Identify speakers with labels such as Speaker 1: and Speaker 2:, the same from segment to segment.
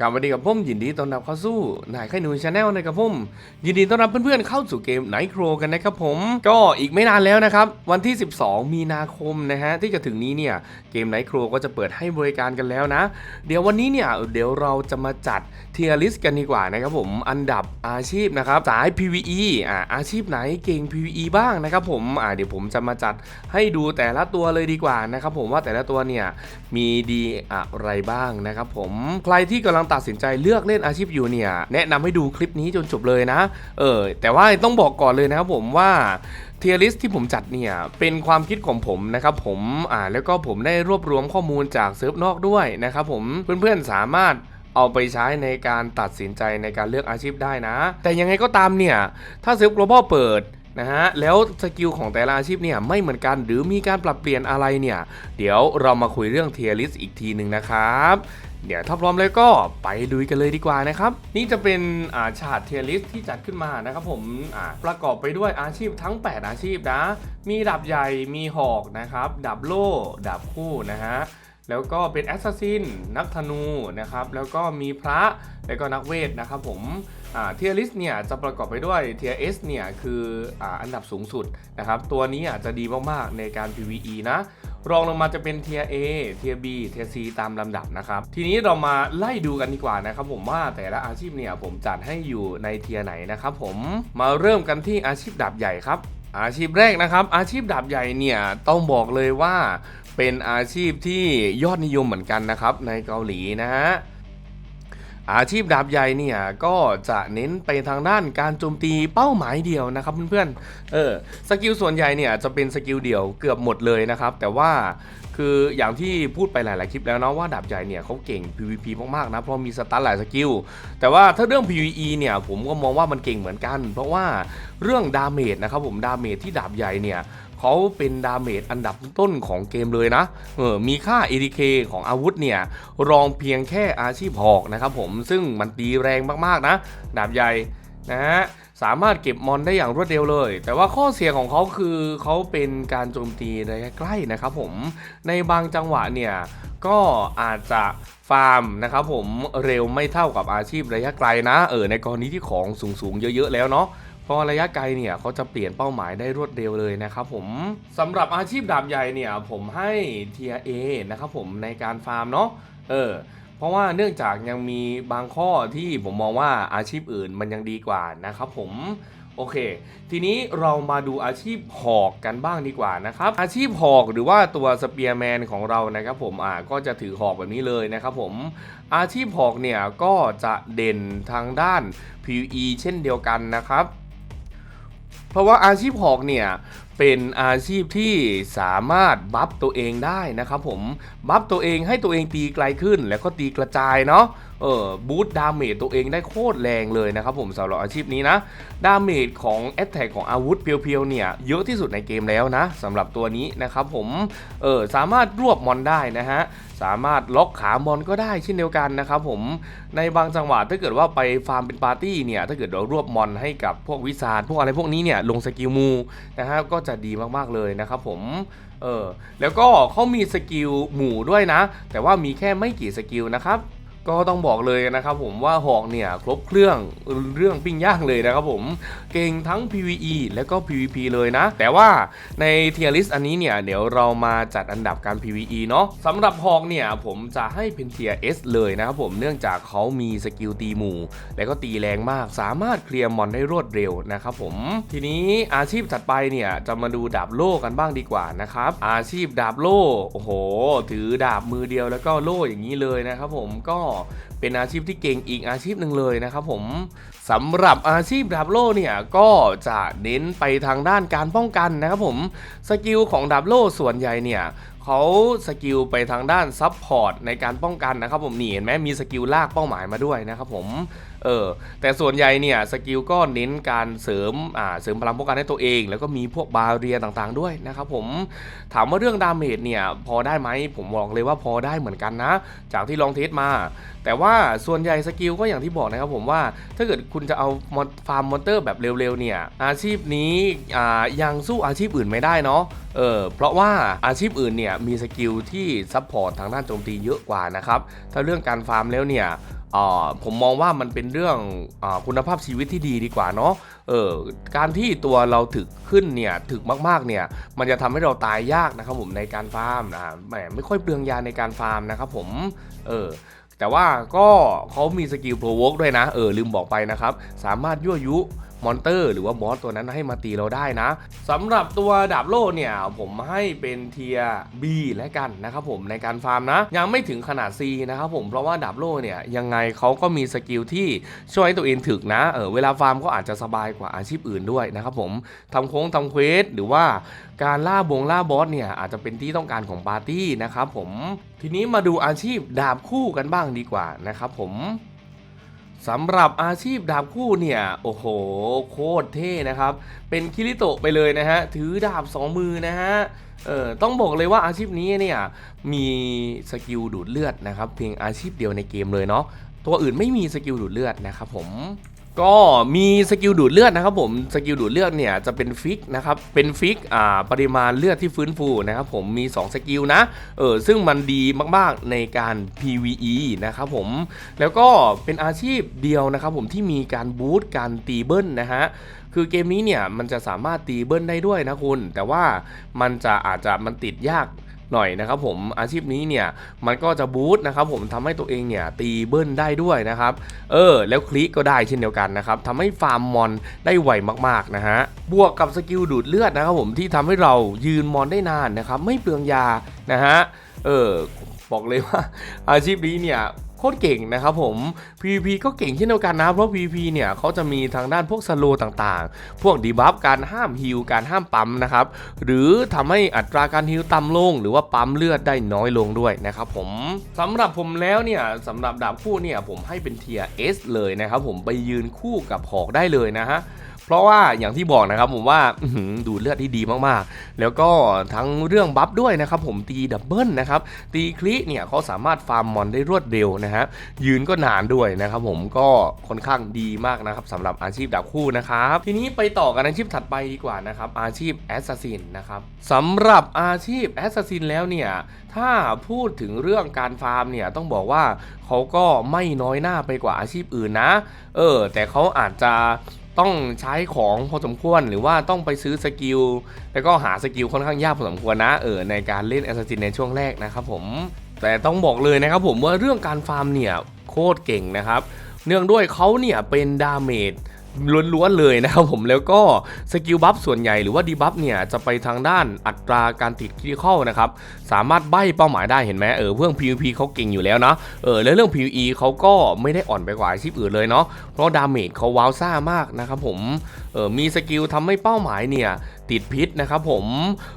Speaker 1: ครับสวัสดีกับผมยินดีต้อนรับเข้าสู่นายไข่หนูชาแนลนะครับผมยินดีต้อนรับเพื่อนๆเข้าสู่เกมไนท์โครกันนะครับผม ก็อีกไม่นานแล้วนะครับ วันที่ 12 มีนาคมนะฮะที่จะถึงนี้เนี่ยเกมไนท์โครก็จะเปิดให้บริการกันแล้วนะ เดี๋ยววันนี้เนี่ยเดี๋ยวเราจะมาจัดเทียร์ลิสต์กันดีกว่านะครับผมอันดับอาชีพนะครับสาย PVE อ่าอาชีพไหนเก่ง PVE บ้างนะครับผมอ่าเดี๋ยวผมจะมาจัดให้ดูแต่ละตัวเลยดีกว่านะครับผมว่าแต่ละตัวเนี่ยมีดีอะไรบ้างนะครับผมใครที่กำลังตัดสินใจเลือกเล่นอาชีพอยู่เนี่ยแนะนำให้ดูคลิปนี้จนจบเลยนะ เออแต่ว่าต้องบอกก่อนเลยนะครับผมว่าเทียริสที่ผมจัดเนี่ยเป็นความคิดของผมนะครับผมอ่าแล้วก็ผมได้รวบรวมข้อมูลจากเซิร์ฟนอกด้วยนะครับผมเพื่อนๆสามารถเอาไปใช้ในการตัดสินใจในการเลือกอาชีพได้นะ แต่ยังไงก็ตามเนี่ย ถ้าเซิร์ฟ global เปิด นะฮะแล้วสกิลของแต่ละอาชีพเนี่ยไม่เหมือนกันหรือมีการปรับเปลี่ยนอะไรเนี่ย เดี๋ยวเรามาคุยเรื่องเทียริสอีกทีหนึ่งนะครับเดี๋ยวถ้าพร้อมแล้วก็ไปลุยกันเลยดีกว่านะครับ นี่จะเป็นอาฉาดเทียริสที่จัดขึ้นมานะครับผมประกอบไปด้วยอาชีพทั้ง 8 อาชีพนะ มีดาบใหญ่มีหอกนะครับดาบโล่ดาบคู่นะฮะแล้วก็เป็นแอสซัสซินนักธนูนะครับแล้วก็มีพระแล้วก็นักเวทนะครับผม เทียริสเนี่ยจะประกอบไปด้วยเทียเอสเนี่ยคือออันดับสูงสุดนะครับตัวนี้อาจจะดีมากๆในการ PVE นะรองลงมาจะเป็นเทีย A เทีย B เทีย C ตามลำดับนะครับ ทีนี้เรามาไล่ดูกันดีกว่านะครับผมว่าแต่ละอาชีพเนี่ยผมจัดให้อยู่ในเทียไหนนะครับผมมาเริ่มกันที่อาชีพดาบใหญ่ครับ อาชีพแรกนะครับ อาชีพดาบใหญ่เนี่ยต้องบอกเลยว่าเป็นอาชีพที่ยอดนิยมเหมือนกันนะครับในเกาหลีนะฮะ อาชีพดาบใหญ่เนี่ยก็จะเน้นไปทางด้านการโจมตีเป้าหมายเดียวนะครับเพื่อนๆ เออสกิลส่วนใหญ่เนี่ยจะเป็นสกิลเดี่ยวเกือบหมดเลยนะครับ แต่ว่าคืออย่างที่พูดไปหลาย ๆ คลิปแล้วเนาะว่าดาบใหญ่เนี่ยเขาเก่ง PVP มากๆนะเพราะมีสตันหลายสกิลแต่ว่าถ้าเรื่อง PVE เนี่ยผมก็มองว่ามันเก่งเหมือนกัน เพราะว่าเรื่องดาเมจนะครับผมดาเมจที่ดาบใหญ่เนี่ย เขาเป็นดาเมจอันดับต้นของเกมเลยนะ เออ มีค่า ADK ของอาวุธเนี่ย รองเพียงแค่อาชีพหอกนะครับผม ซึ่งมันตีแรงมากๆนะ ดาบใหญ่นะฮะสามารถเก็บมอนได้อย่างรวดเร็วเลย แต่ว่าข้อเสียของเขาคือเขาเป็นการโจมตีระยะใกล้นะครับผม ในบางจังหวะเนี่ย ก็อาจจะฟาร์มนะครับผมเร็วไม่เท่ากับอาชีพระยะไกลนะ เออในกรณีที่ของสูงๆ เยอะๆแล้วเนาะ พอระยะไกลเนี่ยเขาจะเปลี่ยนเป้าหมายได้รวดเร็วเลยนะครับผมสำหรับอาชีพดาบใหญ่เนี่ยผมให้เทียเอนะครับผมในการฟาร์มเนาะเออเพราะว่าเนื่องจากยังมีบางข้อที่ผมมองว่าอาชีพอื่นมันยังดีกว่านะครับผมโอเค ทีนี้เรามาดูอาชีพหอกกันบ้างดีกว่านะครับ อาชีพหอกหรือว่าตัวสเปียร์แมนของเรานะครับผมอ่าก็จะถือหอกแบบนี้เลยนะครับผม อาชีพหอกเนี่ยก็จะเด่นทางด้าน PVE เช่นเดียวกันนะครับ เพราะว่าอาชีพหอกเนี่ยเป็นอาชีพที่สามารถบัฟตัวเองได้นะครับผมบัฟตัวเองให้ตัวเองตีไกลขึ้นแล้วก็ตีกระจายเนาะ เออบูตดาเมจตัวเองได้โคตรแรงเลยนะครับผมสำหรับอาชีพนี้นะ ดาเมจของแอตแทกของอาวุธเพียวๆเนี่ยเยอะที่สุดในเกมแล้วนะสำหรับตัวนี้นะครับผมเออสามารถรวบมอนได้นะฮะสามารถล็อกขามอนก็ได้เช่นเดียวกันนะครับผมในบางจังหวะถ้าเกิดว่าไปฟาร์มเป็นปาร์ตี้เนี่ยถ้าเกิดเรารวบมอนให้กับพวกวิสาดพวกอะไรพวกนี้เนี่ยลงสกิลมูนะฮะก็จะดีมากๆเลยนะครับผมเออแล้วก็เขามีสกิลหมู่ด้วยนะ แต่ว่ามีแค่ไม่กี่สกิลนะครับ ก็ต้องบอกเลยนะครับผมว่าหอกเนี่ยครบเครื่องเรื่องปิ้งย่างเลยนะครับผมเก่งทั้ง PVE และก็ PVP เลยนะ แต่ว่าในเทียริสอันนี้เนี่ยเดี๋ยวเรามาจัดอันดับการ PVE เนาะสำหรับหอกเนี่ยผมจะให้เป็นเทีย S เลยนะครับผมเนื่องจากเขามีสกิลตีหมู่ และก็ตีแรงมากสามารถเคลียร์มอนได้รวดเร็วนะครับผมทีนี้อาชีพถัดไปเนี่ยจะมาดูดาบโล่กันบ้างดีกว่านะครับอาชีพดาบโล่โอ้โห ถือดาบมือเดียวแล้วก็โล่อย่างนี้เลยนะครับผมก็เป็นอาชีพที่เก่งอีกอาชีพหนึ่งเลยนะครับผมสำหรับอาชีพดาบโล่เนี่ยก็จะเน้นไปทางด้านการป้องกันนะครับผมสกิลของดาบโล่ส่วนใหญ่เนี่ย เขาสกิลไปทางด้านซับพอร์ตในการป้องกันนะครับผมนี่เห็นไหมมีสกิลลากเป้าหมายมาด้วยนะครับผมเออแต่ส่วนใหญ่เนี่ยสกิลก็เน้นการเสริมอ่าเสริมพลังป้องกันให้ตัวเอง แล้วก็มีพวกบาเรียต่างๆด้วยนะครับผมถามว่าเรื่องดาเมจเนี่ยพอได้ไหมผมบอกเลยว่าพอได้เหมือนกันนะ จากที่ลองเทสมา แต่ว่าส่วนใหญ่สกิลก็อย่างที่บอกนะครับผมว่าถ้าเกิดคุณจะเอามอนฟาร์มมอนเตอร์แบบเร็วๆเนี่ยอาชีพนี้อ่ายังสู้อาชีพอื่นไม่ได้เนาะเออเพราะว่าอาชีพอื่นเนี่ยมีสกิลที่ซัพพอร์ตทางด้านโจมตีเยอะกว่านะครับ ถ้าเรื่องการฟาร์มแล้วเนี่ยผมมองว่ามันเป็นเรื่องอคุณภาพชีวิตที่ดีดีกว่าเนาะเออการที่ตัวเราถึกขึ้นเนี่ยถึกมากๆเนี่ยมันจะทำให้เราตายยากนะครับผมในการฟาร์มนะแหมไม่ค่อยเปลืองยาในการฟาร์มนะครับผมเออแต่ว่าก็เขามีสกิลโปรโวกด้วยนะเออลืมบอกไปนะครับ สามารถยั่วยุ มอนเตอร์ หรือว่าบอสตัวนั้นให้มาตีเราได้นะสำหรับตัวดาบโล่เนี่ย ผมให้เป็นเทีย B และกันนะครับผมในการฟาร์มนะ ยังไม่ถึงขนาด C นะครับผมเพราะว่าดาบโล่เนี่ยยังไงเขาก็มีสกิลที่ช่วยตัวเองถึกนะเออเวลาฟาร์มก็อาจจะสบายกว่าอาชีพอื่นด้วยนะครับผมทำโค้งทำเควสหรือว่าการล่าบงล่าบอสเนี่ยอาจจะเป็นที่ต้องการของปาร์ตี้นะครับผมทีนี้มาดูอาชีพดาบคู่กันบ้างดีกว่านะครับผม สำหรับอาชีพดาบคู่เนี่ย โอ้โห โคตรเท่นะครับ เป็นคิริโตะไปเลยนะฮะ ถือดาบสองมือนะฮะเออต้องบอกเลยว่าอาชีพนี้เนี่ยมีสกิลดูดเลือดนะครับ เพียงอาชีพเดียวในเกมเลยเนาะตัวอื่นไม่มีสกิลดูดเลือดนะครับผม ก็มีสกิลดูดเลือดนะครับผมสกิลดูดเลือดเนี่ยจะเป็นฟิกนะครับเป็นฟิกอ่าปริมาณเลือดที่ฟื้นฟูนะครับผมมี 2 สกิลนะเออซึ่งมันดีมากๆในการ PVE นะครับผมแล้วก็เป็นอาชีพเดียวนะครับผมที่มีการบูตการตีเบิ้ลนะฮะคือเกมนี้เนี่ยมันจะสามารถตีเบิ้ลได้ด้วยนะคุณ แต่ว่ามันจะอาจจะมันติดยาก หน่อยนะครับผมอาชีพนี้เนี่ยมันก็จะบูสต์นะครับผมทำให้ตัวเองเนี่ยตีเบิ้ลได้ด้วยนะครับเออแล้วคลิกก็ได้เช่นเดียวกันนะครับทำให้ฟาร์มมอนได้ไวมากๆนะฮะบวกกับสกิลดูดเลือดนะครับผมที่ทำให้เรายืนมอนได้นานนะครับไม่เปลืองยานะฮะเออบอกเลยว่าอาชีพนี้เนี่ยโคตรเก่งนะครับผม PVP ก็เก่งเช่นเดียวกันนะ เพราะ PVP เนี่ยเขาจะมีทางด้านพวกสโลต่างๆ พวกดีบัฟการห้ามฮิลการห้ามปั๊มนะครับ หรือทำให้อัตราการฮิลต่ำลง หรือว่าปั๊มเลือดได้น้อยลงด้วยนะครับผมสำหรับผมแล้วเนี่ยสำหรับดาบคู่เนี่ยผมให้เป็นเทีย S เลยนะครับผมไปยืนคู่กับหอกได้เลยนะฮะ เพราะว่าอย่างที่บอกนะครับผมว่าดูเลือดที่ดีมากๆ แล้วก็ทั้งเรื่องบัฟด้วยนะครับผมตีดับเบิลนะครับตีคลิเนี่ยเขาสามารถฟาร์มมอนได้รวดเร็วนะฮะยืนก็นานด้วยนะครับผมก็ค่อนข้างดีมากนะครับสำหรับอาชีพดาบคู่นะครับทีนี้ไปต่อกันอาชีพถัดไปดีกว่านะครับอาชีพแอสซัสซินนะครับสำหรับอาชีพแอสซัสซินแล้วเนี่ยถ้าพูดถึงเรื่องการฟาร์มเนี่ยต้องบอกว่าเขาก็ไม่น้อยหน้าไปกว่าอาชีพอื่นนะ เออ แต่เขาอาจจะ ต้องใช้ของพอสมควรหรือว่าต้องไปซื้อสกิลแล้วก็หาสกิลค่อนข้างยากพอสมควรนะเออในการเล่นแอสซัสซินในช่วงแรกนะครับผมแต่ต้องบอกเลยนะครับผมว่าเรื่องการฟาร์มเนี่ยโคตรเก่งนะครับ เนื่องด้วยเขาเนี่ยเป็นดาเมจ ล้วนๆเลยนะครับผมแล้วก็สกิลบัฟส่วนใหญ่หรือว่าดีบัฟเนี่ยจะไปทางด้านอัตราการติดคริติคอลนะครับสามารถใบ้เป้าหมายได้เห็นไหมเออเพื่อง PVP เขาเก่งอยู่แล้วนะเออแล้วเรื่อง PVE เขาก็ไม่ได้อ่อนไปกว่าอาชีพอื่นเลยเนาะเพราะดาเมจเขาว้าวซ่ามากนะครับผมเออมีสกิลทำให้เป้าหมายเนี่ยติดพิษนะครับผม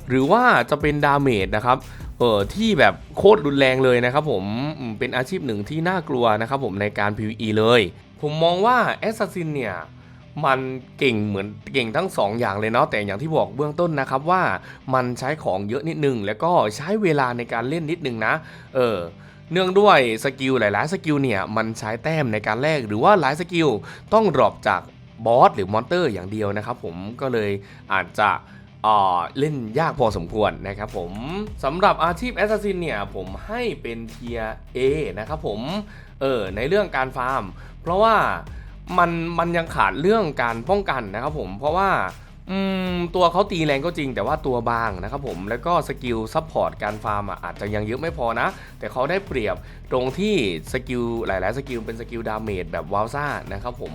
Speaker 1: หรือว่าจะเป็นดาเมจนะครับเออที่แบบโคตรรุนแรงเลยนะครับผมอืมเป็นอาชีพหนึ่งที่น่ากลัวนะครับผมในการ PVE เลย ผมมองว่า Assassin เนี่ย มันเก่งเหมือนเก่งทั้ง 2 อย่างเลยเนาะแต่อย่างที่บอกเบื้องต้นนะครับว่ามันใช้ของเยอะนิดนึง แล้วก็ใช้เวลาในการเล่นนิดนึงนะ เออเนื่องด้วยสกิลหลาย ๆ สกิลเนี่ยมันใช้แต้มในการแลกหรือว่าหลายสกิลต้องดรอปจากบอสหรือมอนเตอร์อย่างเดียวนะครับผมก็เลยอาจจะเเล่นยากพอสมควรนะครับผมสำหรับอาชีพแอสซัสซินเนี่ยผมให้เป็นเทีย A นะครับผมเออในเรื่องการฟาร์ม เพราะว่า มันมันยังขาดเรื่องการป้องกันนะครับผมเพราะว่าตัวเขาตีแรงก็จริงแต่ว่าตัวบางนะครับผมแล้วก็สกิลซัพพอร์ตการฟาร์มอะอาจจะยังเยอะไม่พอนะ แต่เขาได้เปรียบตรงที่สกิลหลาย ๆ สกิลเป็นสกิลดาเมจแบบวาวซ่านะครับผม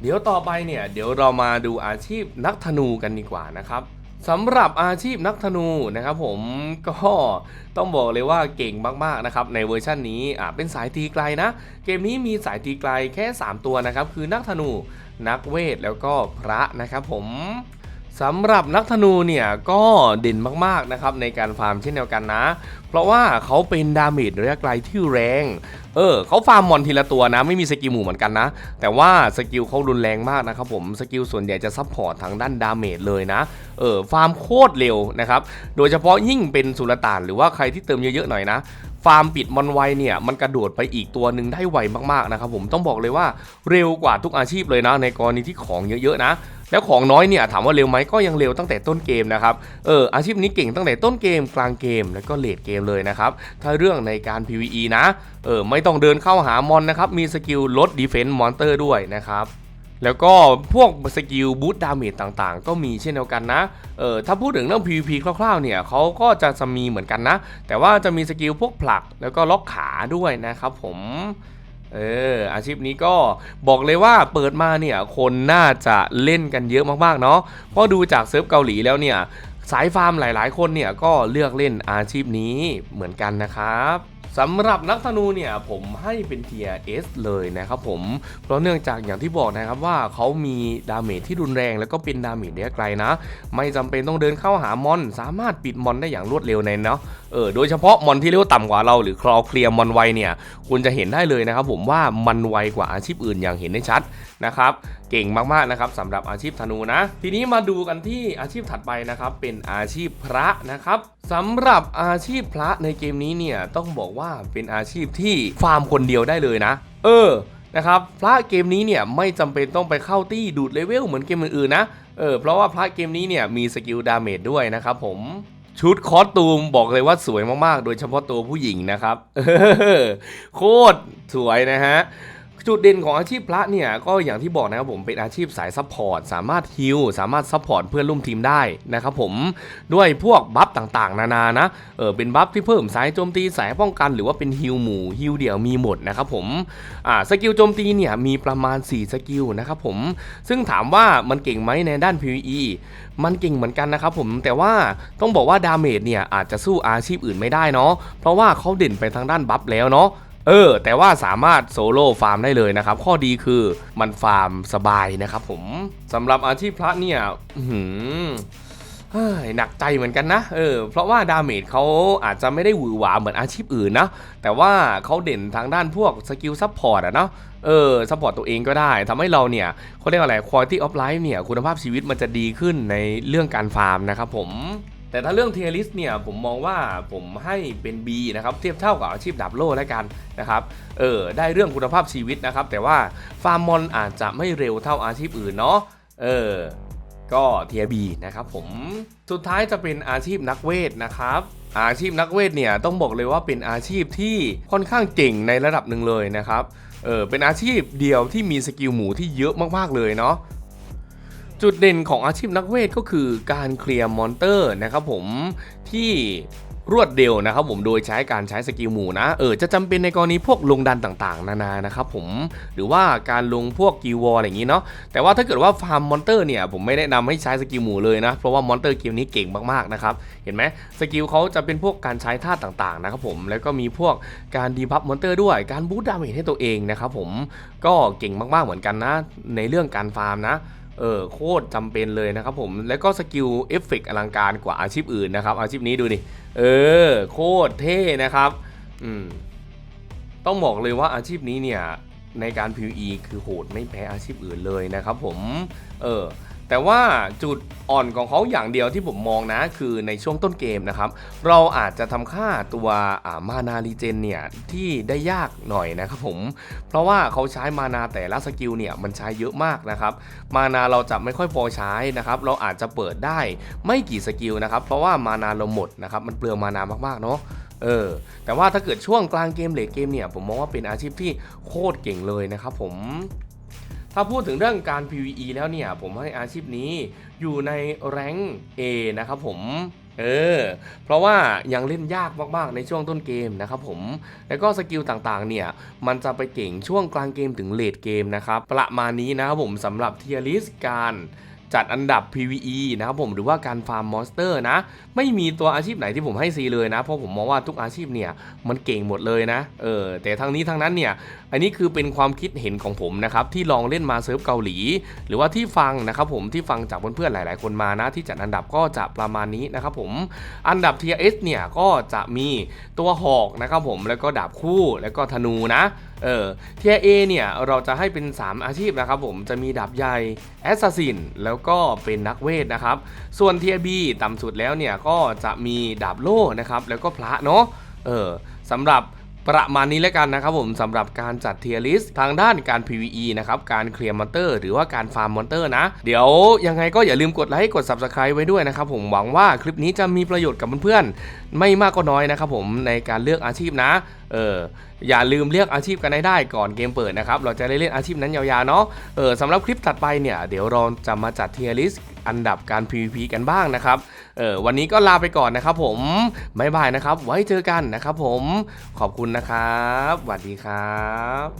Speaker 1: เดี๋ยวต่อไปเนี่ย เดี๋ยวเรามาดูอาชีพนักธนูกันดีกว่านะครับ สำหรับอาชีพนักธนูนะครับผมก็ต้องบอกเลยว่าเก่งมากๆนะครับในเวอร์ชันนี้อ่าเป็นสายตีไกลนะ เกมนี้มีสายตีไกลแค่ 3 ตัวนะครับ คือนักธนูนักเวทแล้วก็พระนะครับผม สำหรับนักธนูเนี่ยก็เด่นมากๆนะครับในการฟาร์มเช่นเดียวกันนะ เพราะว่าเขาเป็นดาเมจระยะไกลที่แรง เออเขาฟาร์มมอนทีละตัวนะ ไม่มีสกิลหมู่เหมือนกันนะ แต่ว่าสกิลเขารุนแรงมากนะครับผมสกิลส่วนใหญ่จะซัพพอร์ตทางด้านดาเมจเลยนะ เออฟาร์มโคตรเร็วนะครับโดยเฉพาะยิ่งเป็นสุลต่านหรือว่าใครที่เติมเยอะๆหน่อยนะฟาร์มปิดมอนไวเนี่ยมันกระโดดไปอีกตัวหนึ่งได้ไวมากๆนะครับผมต้องบอกเลยว่าเร็วกว่าทุกอาชีพเลยนะ ในกรณีที่ของเยอะๆนะ แล้วของน้อยเนี่ยถามว่าเร็วไหมก็ยังเร็วตั้งแต่ต้นเกมนะครับเอออาชีพนี้เก่งตั้งแต่ต้นเกมกลางเกมแล้วก็เลดเกมเลยนะครับถ้าเรื่องในการ PVE นะเออไม่ต้องเดินเข้าหามอนนะครับมีสกิลลดดีเฟนต์มอนเตอร์ด้วยนะครับแล้วก็พวกสกิลบูตดาเมจต่างๆ ก็มีเช่นเดียวกันนะ เออถ้าพูดถึงเรื่อง PVP คร่าวๆ เนี่ยเขาก็จะจะมีเหมือนกันนะ แต่ว่าจะมีสกิลพวกผลักแล้วก็ล็อกขาด้วยนะครับผม เอออาชีพนี้ก็บอกเลยว่าเปิดมาเนี่ยคนน่าจะเล่นกันเยอะมากๆเนาะเพราะดูจากเซิร์ฟเกาหลีแล้วเนี่ยสายฟาร์มหลายๆ คนเนี่ยก็เลือกเล่นอาชีพนี้เหมือนกันนะครับ สำหรับนักธนูเนี่ยผมให้เป็นเทีย S เลยนะครับผม เพราะเนื่องจากอย่างที่บอกนะครับว่าเขามีดาเมจที่รุนแรง แล้วก็เป็นดาเมจระยะไกลนะ ไม่จำเป็นต้องเดินเข้าหามอน สามารถปิดมอนได้อย่างรวดเร็วในเนาะเออโดยเฉพาะมอนที่เรียกว่าต่ำกว่าเราหรือคลอเคลียร์มอนไวเนี่ยคุณจะเห็นได้เลยนะครับผมว่ามันไวกว่าอาชีพอื่นอย่างเห็นได้ชัดนะครับ เก่งมากๆนะครับสำหรับอาชีพธนูนะ ทีนี้มาดูกันที่อาชีพถัดไปนะครับ เป็นอาชีพพระนะครับสำหรับอาชีพพระในเกมนี้เนี่ยต้องบอกว่าเป็นอาชีพที่ฟาร์มคนเดียวได้เลยนะ เออนะครับพระเกมนี้เนี่ยไม่จำเป็นต้องไปเข้าตี้ดูดเลเวลเหมือนเกมอื่นๆนะเออเพราะว่าพระเกมนี้เนี่ยมีสกิลดาเมจด้วยนะครับผมชุดคอสตูมบอกเลยว่าสวยมากๆ โดยเฉพาะตัวผู้หญิงนะครับโคตรสวยนะฮะ จุดเด่นของอาชีพพระเนี่ยก็อย่างที่บอกนะครับผมเป็นอาชีพสายซัพพอร์ตสามารถฮิลสามารถซัพพอร์ตเพื่อนร่วมทีมได้นะครับผมด้วยพวกบัฟต่างๆ นานานะเออเป็นบัฟที่เพิ่มสายโจมตีสายป้องกัน หรือว่าเป็นฮิลหมู่ฮิลเดี่ยวมีหมดนะครับผมอ่าสกิลโจมตีเนี่ยมีประมาณ 4 สกิลนะครับผมซึ่งถามว่ามันเก่งไหมในด้าน PVE มันเก่งเหมือนกันนะครับผมแต่ว่าต้องบอกว่าดาเมจเนี่ยอาจจะสู้อาชีพอื่นไม่ได้เนาะเพราะว่าเขาเด่นไปทางด้านบัฟแล้วเนาะ เออ แต่ว่าสามารถโซโล่ฟาร์มได้เลยนะครับ ข้อดีคือมันฟาร์มสบายนะครับผมสำหรับอาชีพพระเนี่ยหือเฮ้ยหนักใจเหมือนกันนะ เออ เพราะว่าดาเมจเขาอาจจะไม่ได้หวือหวาเหมือนอาชีพอื่นนะ แต่ว่าเขาเด่นทางด้านพวกสกิลซัพพอร์ตอะเนาะ เออ ซัพพอร์ตตัวเองก็ได้ทำให้เราเนี่ยเขาเรียกว่าอะไร quality of life เนี่ย คุณภาพชีวิตมันจะดีขึ้นในเรื่องการฟาร์มนะครับผม แต่ถ้าเรื่องเทียริสเนี่ยผมมองว่าผมให้เป็น B นะครับเทียบเท่ากับอาชีพดับโลแล้วกันนะครับเออได้เรื่องคุณภาพชีวิตนะครับ แต่ว่าฟาร์มมอนอาจจะไม่เร็วเท่าอาชีพอื่นเนาะเออก็เทียบีนะครับผมสุดท้ายจะเป็นอาชีพนักเวทนะครับอาชีพนักเวทเนี่ยต้องบอกเลยว่าเป็นอาชีพที่ค่อนข้างเก่งในระดับหนึ่งเลยนะครับ เออเป็นอาชีพเดียวที่มีสกิลหมูที่เยอะมากๆเลยเนาะ จุดเด่นของอาชีพนักเวทก็คือการเคลียร์มอนเตอร์นะครับผมที่รวดเร็วนะครับผมโดยใช้การใช้สกิลหมู่นะเออจะจำเป็นในกรณีพวกลงดันต่างๆ นานานะครับผมหรือว่าการลงพวกกิวอลอะไรอย่างนี้เนาะแต่ว่าถ้าเกิดว่าฟาร์มมอนเตอร์เนี่ยผมไม่แนะนำให้ใช้สกิลหมู่เลยนะ เพราะว่ามอนเตอร์เกมนี้เก่งมากๆนะครับเห็นไหมสกิลเขาจะเป็นพวกการใช้ท่าต่างๆนะครับผมแล้วก็มีพวกการดีบัฟมอนเตอร์ด้วยการบูตดาเมจให้ตัวเองนะครับผมก็เก่งมากๆเหมือนกันนะ ในเรื่องการฟาร์มนะ เออโคตรจำเป็นเลยนะครับผมแล้วก็สกิลเอฟเฟกต์อลังการกว่าอาชีพอื่นนะครับ อาชีพนี้ดูดิเออโคตรเท่นะครับอืมต้องบอกเลยว่าอาชีพนี้เนี่ยในการ PVE คือโหดไม่แพ้อาชีพอื่นเลยนะครับผมเออ แต่ว่าจุดอ่อนของเขาอย่างเดียวที่ผมมองนะ คือในช่วงต้นเกมนะครับ เราอาจจะทำค่าตัวมานารีเจนเนี่ย ที่ได้ยากหน่อยนะครับผม เพราะว่าเขาใช้มานาแต่ละสกิลเนี่ย มันใช้เยอะมากนะครับ มานาเราจะไม่ค่อยพอใช้นะครับ เราอาจจะเปิดได้ไม่กี่สกิลนะครับ เพราะว่ามานาเราหมดนะครับ มันเปลืองมานามากๆเนาะเออแต่ว่าถ้าเกิดช่วงกลางเกมเลทเกมเนี่ย ผมมองว่าเป็นอาชีพที่โคตรเก่งเลยนะครับผม ถ้าพูดถึงเรื่องการ PVE แล้วเนี่ย ผมให้อาชีพนี้อยู่ในแรง A นะครับผมเออ เพราะว่ายังเล่นยากมาก ๆ ในช่วงต้นเกมนะครับผม แล้วก็สกิลต่างๆ เนี่ย มันจะไปเก่งช่วงกลางเกมถึงเลดเกมนะครับ ประมาณนี้นะครับผมสำหรับเทียริสการจัดอันดับ PVE นะครับผมหรือว่าการฟาร์มมอนสเตอร์นะ ไม่มีตัวอาชีพไหนที่ผมให้ซีเลยนะ เพราะผมมองว่าทุกอาชีพเนี่ยมันเก่งหมดเลยนะ เออ แต่ทั้งนี้ทั้งนั้นเนี่ย อันนี้คือเป็นความคิดเห็นของผมนะครับที่ลองเล่นมาเซิร์ฟเกาหลี หรือว่าที่ฟังนะครับผมที่ฟังจากเพื่อนๆหลาย ๆ คนมานะที่จัดอันดับก็จะประมาณนี้นะครับผมอันดับ TS เนี่ยก็จะมีตัวหอกนะครับผมแล้วก็ดาบคู่แล้วก็ธนูนะเออเทียเอเนี่ยเราจะให้เป็น 3 อาชีพนะครับผมจะมีดาบใหญ่แอสซัสซินแล้วก็เป็นนักเวทนะครับ ส่วนเทียบีต่ำสุดแล้วเนี่ยก็จะมีดาบโล่นะครับแล้วก็พระเนาะเออสำหรับ ประมาณนี้แล้วกันนะครับผมสำหรับการจัดเทียร์ลิสทางด้านการ PVE นะครับการเคลียร์มอนเตอร์หรือว่าการฟาร์มมอนเตอร์นะ เดี๋ยวยังไงก็อย่าลืมกดไลค์กด Subscribe ไว้ด้วยนะครับผมหวังว่าคลิปนี้จะมีประโยชน์กับเพื่อนๆไม่มากก็น้อยนะครับผมในการเลือกอาชีพนะเอออย่าลืมเลือกอาชีพกันให้ได้ก่อนเกมเปิดนะครับ เราจะได้เล่นอาชีพนั้นยาวๆเนาะเออสำหรับคลิปถัดไปเนี่ย เดี๋ยวเราจะมาจัดเทียร์ลิสอันดับการ PVP กันบ้างนะครับเออวันนี้ก็ลาไปก่อนนะครับผมบ๊ายบายนะครับ ไว้เจอกันนะครับผมขอบคุณนะครับสวัสดีครับ